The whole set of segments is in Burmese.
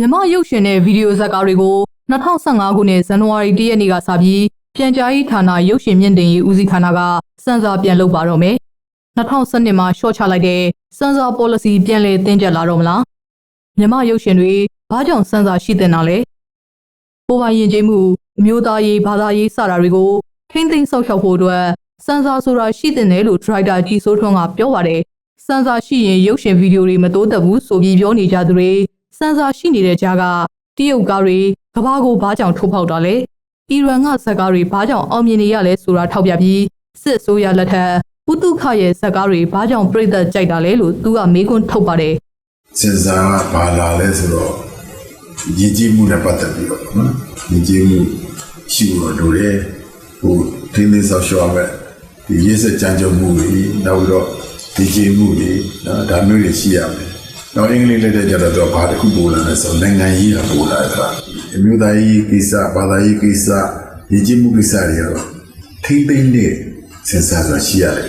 မြမရုပ်ရှင်နဲ့ဗီဒီယိုဇာတ်ကားတွေကို2015ခုနှစ်ဇန်နဝါရီလရက်နေ့ကစပြီးပြန်ကြားရေးဌာနရုပ်ရှင်မြင့်တင်ရေးဦးစီးဌာနကစံစာပြန်လုပ်ပါတော့မယ်2012မှာရှော့ချလိုက်တဲ့စံစာ policy ပြန်လည်တင်ကြပ်လာတော့မလားမြမရုပ်ရှင်တွေဘာကြောင့်စံစာရှိတင်တာလဲပေါ်ပိုင်ရင်ကျေးမှုအမျိုးသားရေးဘာသာရေးစတာတွေကိုထိမ့်သိမ်းဆောက်ရှောက်ဖို့အတွက်စံစာဆိုတာရှိတင်တယ်လို့ဒရိုက်တာကြည်စိုးထွန်းကပြောပါတယ်စံစာရှိရင်ရုပ်ရှင်ဗီဒီယိုတွေမတိုးတက်ဘူးဆိုပြီးပြောနေကြသူတွေ စံစာရှိနေတဲ့ကြားကတရုတ်ကားတွေကဘာကိုဘာကြောင့်ထိုးဖောက်တာလဲအီရန်ကဇက်ကားတွေဘာကြောင့်အောင်မြင်နေရလဲဆိုတာထောက်ပြပြီးစစ်ဆိုးရလက်ထက်ပုတုခရဲ့ဇက်ကားတွေဘာကြောင့်ပြိသက်ကြိုက်တာလဲလို့သူကမေးခွန်းထုတ်ပါတယ်စဉ်းစားကဘာလာလဲဆိုတော့ရည်ကြည်မှုနဲ့ပတ်သက်ပြီးတော့နော်ရည်ကြည်မှုရှိဖို့တော့လိုတယ်ဟိုထိန်းသိမ်းဆောင်ရှောက်ရမယ်ဒီရေးစက်ကြမ်းကြုတ်မှုတွေနောက်ပြီးတော့ရည်ကြည်မှုတွေနော်ဒါမျိုးတွေရှိရမယ် နောက်အင်္ဂလိပ်လက်ထက်ကျတော့သူကဘာတစ်ခုပို့လာလဲဆိုတော့နိုင်ငံရေးကပို့လာတာအမျိုးသားရေးကိစ္စဘာသာရေးကိစ္စရည်ကြည်မှုကိစ္စတွေကတော့ထိန်းသိမ်းတဲ့စဉ်းစားဆိုတာရှိရတယ်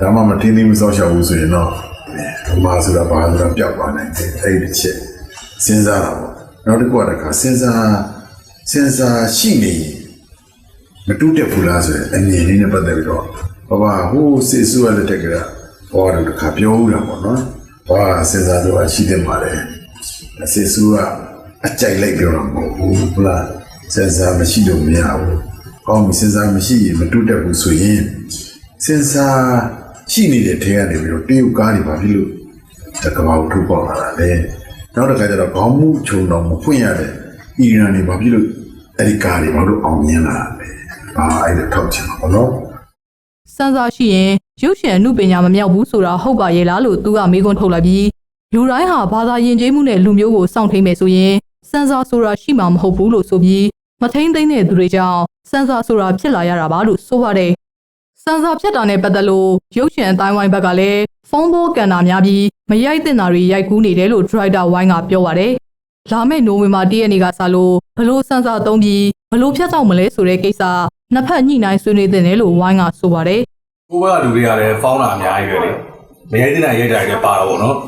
ဒါမှမထိန်းသိမ်းမဆောင်ရှောက်ဘူးဆိုရင်တော့ဘမာဆိုတာဘာဆိုတာပျောက်သွားနိုင်တယ်အဲ့ဒီတစ်ချက်စဉ်းစားတာပေါ့နောက်တစ်ခုကတခါစဉ်းစားစဉ်းစားရှိနေရင်မတူးတက်ဘူးလားဆိုရင်အမြင်လေးနဲ့ပတ်သက်ပြီးတော့ဘာဘာဟိုးစစ်ဆူရတဲ့တက်ကဘောတော့တခါပြောဦးတာပေါ့နော် ဘာစဉ်းစားတော့ရှိတယ်မှာလေစစ်ဆူကအကြိုက်လိုက်ပြောတာမဟုတ်ဘူးဘလားစဉ်းစားမရှိလို့မရဘူးကောင်းပြီစဉ်းစားမရှိရင်မတူးတက်ဘူးဆိုရင်စဉ်းစားရှိနေတဲ့ထဲကနေပြီးတော့တရုတ်ကားတွေဘာဖြစ်လို့တကဘာကိုထုတ်ပေါက်လာတာလဲနောက်တစ်ခါကျတော့ခေါင်းမှုခြုံတော့မဖွင့်ရတဲ့အီရန်တွေဘာဖြစ်လို့အဲ့ဒီကားတွေဘာလို့အောင်မြင်လာလဲဘာအဲ့ဒါထောက်ချင်ပါဘောနော် စံစာရှိရင်ရုပ်ရှင်အမှုပညာမမြောက်ဘူးဆိုတာဟုတ်ပါရဲ့လားလို့သူကမေးခွန်းထုတ်လိုက်ပြီးလူတိုင်းဟာဘာသာယဉ်ကျေးမှုနဲ့လူမျိုးကိုစောင့်ထိန်မယ်ဆိုရင်စံစာဆိုတာရှိမှာမဟုတ်ဘူးလို့ဆိုပြီးမထိန်သိမ့်တဲ့သူတွေကြောင့်စံစာဆိုတာဖြစ်လာရတာပါလို့ဆိုပါတယ်စံစာဖြစ်တာနဲ့ပတ်သက်လို့ရုပ်ရှင်အတိုင်းဝိုင်းဘက်ကလည်းဖုန်းဘောကန်တာများပြီးမရိုက်တင်တာတွေရိုက်ကူးနေတယ်လို့ဒရိုက်တာဝိုင်းကပြောပါတယ်လာမယ့်နိုဝင်ဘာ၁ရက်နေ့ကစလို့ဘလို့စံစာသုံးပြီးဘလို့ဖြတ်တော့မလဲဆိုတဲ့ကိစ္စ နှစ်ဖက်ညှိနှိုင်းဆွေးနွေးတင်တယ်လို့ဝိုင်းကဆိုပါတယ်ကိုဘကလူတွေကလည်းဖောင်းတာအများကြီးပဲလေမရိုက်တဲ့နိုင်ရိုက်တာတွေလည်းပါတော့ဗောနော်ဒါ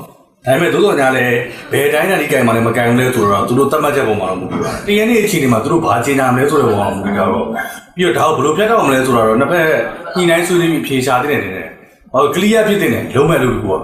ပေမဲ့သို့တော်ညာလည်းဘယ်တိုင်းနဲ့ဒီကင်မှလည်းမကင်ဘူးလဲဆိုတော့သူတို့တတ်မှတ်ချက်ပုံမှာတော့မူတည်ပါဘူးတရနေ့အချိန်ဒီမှာသူတို့ဘာချင်တာမလဲဆိုတဲ့ပုံမှာမူတည်ကြတော့ပြီးတော့ဒါကိုဘယ်လိုပြတ်တော့မလဲဆိုတော့နှစ်ဖက်ညှိနှိုင်းဆွေးနွေးပြီးဖြေရှာတဲ့နေတယ်ဟောကလီးယားဖြစ်တဲ့နေလုံးမဲ့လို့ကွာ